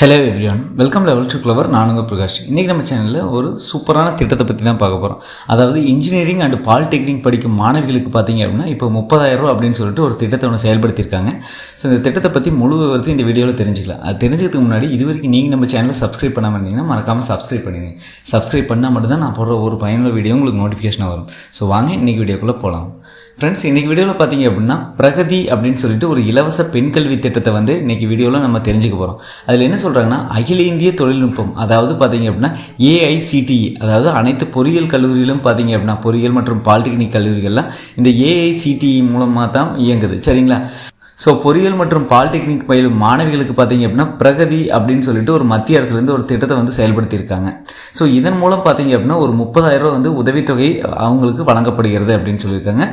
Hello everyone welcome level to clever நானுங்க பிரகாஷ். இன்றைக்கி நம்ம சேனலில் ஒரு சூப்பரான திட்டத்தை பற்றி தான் பார்க்க போகிறோம் அதாவது இன்ஜினியரிங் அண்ட் பாலிடெக்னிக் படிக்கும் மாணவிகளுக்கு பார்த்தீங்க அப்படின்னா இப்போ முப்பதாயிரம் ரூபா அப்படின்னு சொல்லிட்டு ஒரு திட்டத்தை ஒன்று செயல்படுத்தியிருக்காங்க. ஸோ இந்த திட்டத்தை பற்றி முழு விவரத்தை இந்த வீடியோவில் தெரிஞ்சுக்கலாம். அது தெரிஞ்சதுக்கு முன்னாடி இது வரைக்கும் நீங்கள் நம்ம சேனலை சப்ஸ்கிரைப் பண்ணாமல் இருந்தீங்கன்னா மறக்காமல் சப்ஸ்கிரைப் பண்ணிடுங்க. சப்ஸ்கிரைப் பண்ணால் மட்டும்தான் நான் போடுற ஒரு பயனுள்ள வீடியோ உங்களுக்கு நோட்டிஃபிகேஷன் வரும். ஸோ வாங்க இன்றைக்கி வீடியோக்குள்ளே போகலாம் ஃப்ரெண்ட்ஸ் இன்றைக்கி வீடியோவில் பார்த்தீங்க அப்படின்னா பிரகதி அப்படின்னு சொல்லிட்டு ஒரு இலவச பெண் கல்வி திட்டத்தை வந்து இன்றைக்கி வீடியோவில் நம்ம தெரிஞ்சுக்க போகிறோம் அதில் என்ன சொல்கிறாங்கன்னா அகில இந்திய தொழில்நுட்பம் அதாவது பார்த்தீங்க அப்படின்னா ஏஐசிடிஇ அதாவது அனைத்து பொறியியல் கல்லூரிகளும் பார்த்தீங்க அப்படின்னா பொறியியல் மற்றும் பாலிடெக்னிக் கல்லூரிகள்லாம் இந்த ஏஐசிடிஇ மூலமாக தான் இயங்குது. சரிங்களா? ஸோ பொறியியல் மற்றும் பாலிடெக்னிக் பயிலும் மாணவிகளுக்கு பார்த்தீங்க அப்படின்னா பிரகதி அப்படின்னு சொல்லிட்டு ஒரு மத்திய அரசுலேருந்து ஒரு திட்டத்தை வந்து செயல்படுத்தியிருக்காங்க. ஸோ இதன் மூலம் பார்த்தீங்க அப்படின்னா ஒரு முப்பதாயிரம் ரூபா வந்து உதவித்தொகை அவங்களுக்கு வழங்கப்படுகிறது அப்படின்னு சொல்லியிருக்காங்க.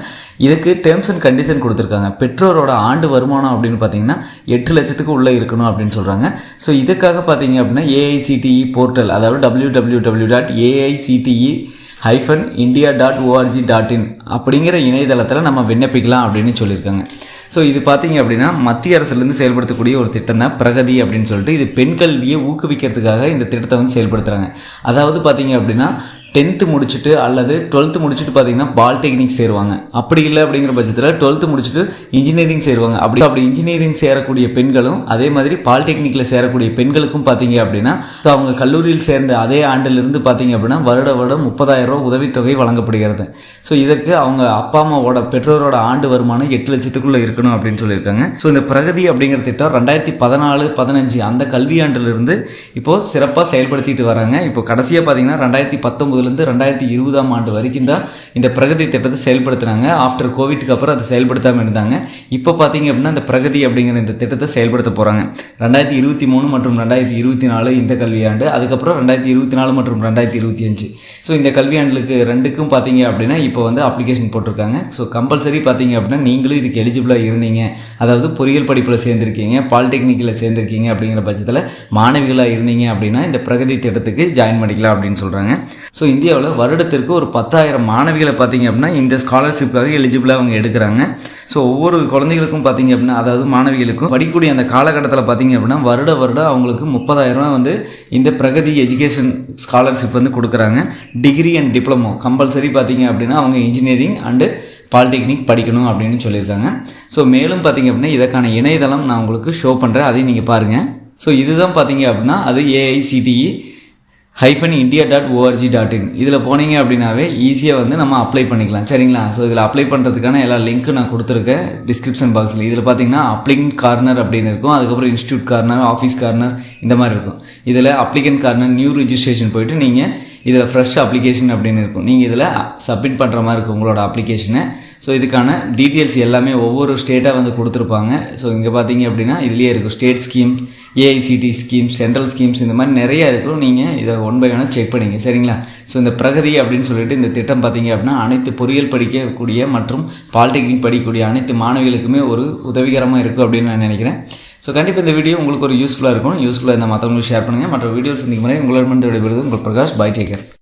இதுக்கு டேர்ம்ஸ் அண்ட் கண்டிஷன் கொடுத்துருக்காங்க. பெற்றோரோட ஆண்டு வருமானம் அப்படின்னு பார்த்தீங்கன்னா எட்டு லட்சத்துக்கு உள்ளே இருக்கணும் அப்படின்னு சொல்கிறாங்க ஸோ இதுக்காக பார்த்தீங்க அப்படின்னா ஏஐசிடிஇ போர்ட்டல் அதாவது W W W dot AICTE hyphen India dot ORG dot in அப்படிங்கிற இணையதளத்தில் நம்ம விண்ணப்பிக்கலாம் அப்படின்னு சொல்லியிருக்காங்க. ஸோ இது பார்த்தீங்க அப்படின்னா மத்திய அரசுலேருந்து செயல்படுத்தக்கூடிய ஒரு திட்டம் தான் பிரகதி அப்படின்னு சொல்லிட்டு இது பெண் கல்வியை ஊக்குவிக்கிறதுக்காக இந்த திட்டத்தை வந்து செயல்படுத்துகிறாங்க அதாவது பார்த்தீங்க அப்படின்னா டென்த்து முடிச்சுட்டு அல்லது டுவெல்த்து முடிச்சுட்டு பார்த்தீங்கன்னா பாலிடெக்னிக் சேருவாங்க. அப்படி இல்லை அப்படிங்கிற பட்சத்தில் டுவெல்த்து முடிச்சுட்டு இன்ஜினியரிங் சேருவாங்க. அப்படி அப்படி இன்ஜினியரிங் சேரக்கூடிய பெண்களும் அதே மாதிரி பாலிடெக்னிக்கில் சேரக்கூடிய பெண்களுக்கும் பார்த்தீங்க அப்படின்னா ஸோ அவங்க கல்லூரியில் சேர்ந்த அதே ஆண்டிலிருந்து பார்த்தீங்க அப்படின்னா வருட வருடம் முப்பதாயிரம் ரூபா உதவித்தொகை வழங்கப்படுகிறது. ஸோ இதற்கு அவங்க அப்பா அம்மாவோட பெற்றோரோட ஆண்டு வருமானம் எட்டு லட்சத்துக்குள்ளே இருக்கணும் அப்படின்னு சொல்லியிருக்காங்க. ஸோ இந்த பிரகதி அப்படிங்கிற திட்டம் ரெண்டாயிரத்தி பதினாலு பதினஞ்சு அந்த கல்வியாண்டிலிருந்து இப்போது சிறப்பாக செயல்படுத்திட்டு வராங்க. இப்போ கடைசியாக பார்த்தீங்கன்னா ரெண்டாயிரத்தி பத்தொம்பதுலேருந்து ரெண்டாயிரத்தி இருபதாம் ஆண்டு வரைக்கும் தான் இந்த பிரகதி திட்டத்தை செயல்படுத்துனாங்க ஆஃப்டர் கோவிட்க்கு அப்புறம் அதை செயல்படுத்தாமல் இருந்தாங்க. இப்போ பார்த்தீங்க அப்படின்னா இந்த பிரகதி அப்படிங்கிற இந்த திட்டத்தை செயல்படுத்த போகிறாங்க ரெண்டாயிரத்தி இருபத்தி மூணு மற்றும் ரெண்டாயிரத்தி இருபத்தி நாலு இந்த கல்வியாண்டு அதுக்கப்புறம் ரெண்டாயிரத்தி இருபத்தி நாலு மற்றும் ரெண்டாயிரத்தி இருபத்தி அஞ்சு. ஸோ இந்த கல்வியாண்டுக்கு ரெண்டுக்கும் பார்த்தீங்க அப்படின்னா இப்போ வந்து அப்ளிகேஷன் போட்டிருக்காங்க. ஸோ கம்பல்சரி பார்த்தீங்க அப்படின்னா நீங்களும் இதுக்கு எலிஜிபிளாக இருந்தீங்க. அதாவது பொறியியல் படிப்பில் சேர்ந்துருக்கீங்க பாலிடெக்னிக்கில் சேர்ந்துருக்கீங்க அப்படிங்கிற பட்சத்தில் மாணவிகளாக இருந்தீங்க அப்படின்னா இந்த பிரகதி திட்டத்துக்கு ஜாயின் பண்ணிக்கலாம் அப்படின்னு சொல்கிறாங்க ஸோ இந்தியாவில் வருடத்திற்கு ஒரு பத்தாயிரம் மாணவிகளை பார்த்தீங்க அப்படின்னா இந்த ஸ்காலர்ஷிப்காக எலிஜிபிளாக அவங்க எடுக்கிறாங்க. ஸோ ஒவ்வொரு குழந்தைகளுக்கும் பார்த்தீங்க அப்படின்னா அதாவது மாணவிகளுக்கும் படிக்கக்கூடிய அந்த காலகட்டத்தில் பார்த்திங்க அப்படின்னா வருட வருடம் அவங்களுக்கு முப்பதாயிரம் வந்து இந்த பிரகதி எஜுகேஷன் ஸ்காலர்ஷிப் வந்து கொடுக்குறாங்க. டிகிரி அண்ட் டிப்ளமோ கம்பல்சரி பார்த்திங்க அப்படின்னா அவங்க இன்ஜினியரிங் அண்டு பாலிடெக்னிக் படிக்கணும் அப்படின்னு சொல்லியிருக்காங்க. ஸோ மேலும் பார்த்தீங்க அப்படின்னா இதற்கான இணையதளம் நான் உங்களுக்கு ஷோ பண்ணுறேன் அதையும் நீங்கள் பாருங்கள் ஸோ இதுதான் பார்த்தீங்க அப்படின்னா அது AICTE hyphen India dot ORG dot in இதில் போனீங்க அப்படின்னாவே ஈஸியாக வந்து நம்ம அப்ளை பண்ணிக்கலாம். சரிங்களா? ஸோ இதில் அப்ளை பண்ணுறதுக்கான எல்லா லிங்க்கும் நான் கொடுத்துருக்கேன். டிஸ்கிரிப்ஷன் பாக்ஸில் இதில் பார்த்தீங்கன்னா அப்ளிகன் கார்னர் அப்படின்னு இருக்கும். அதுக்கப்புறம் இன்ஸ்டியூட் கார்னர் ஆஃபீஸ் கார்னர் இந்த மாதிரி இருக்கும். இதில் அப்ளிகன் கார்னர் நியூ ரிஜிஸ்ட்ரேஷன் போயிட்டு நீங்கள் இதில் ஃப்ரெஷ் அப்ளிகேஷன் அப்படின்னு இருக்கும். நீங்கள் இதில் சப்மிட் பண்ணுற மாதிரி இருக்கும் உங்களோட அப்ளிகேஷனை ஸோ இதுக்கான டீட்டெயில்ஸ் எல்லாமே ஒவ்வொரு ஸ்டேட்டாக வந்து கொடுத்துருப்பாங்க. ஸோ இங்கே பார்த்தீங்க அப்படின்னா இதுலேயே இருக்கும் state schemes AICT schemes central schemes இந்த மாதிரி நிறையா இருக்கும். நீங்கள் இதை ஒன் பை ஒன்னாக செக் பண்ணிங்க. சரிங்களா? ஸோ இந்த பிரகதி அப்படின்னு சொல்லிட்டு இந்த திட்டம் பார்த்தீங்க அப்படின்னா அனைத்து பொறியியல் படிக்கக்கூடிய மற்றும் பாலிடெக்னிக் படிக்கக்கூடிய அனைத்து மாணவிகளுக்குமே ஒரு உதவிகரமாக இருக்கும் அப்படின்னு நான் நினைக்கிறேன். ஸோ கண்டிப்பாக இந்த வீடியோ உங்களுக்கு ஒரு யூஸ்ஃபுல்லாக இருக்கும். யூஸ்ஃபுல்லாக இந்த மற்றவங்களுக்கு ஷேர் பண்ணுங்கள் மற்ற வீடியோஸ் இந்த மாதிரி உங்களோட விடைபெறுவது உங்கள் பிரகாஷ். By taker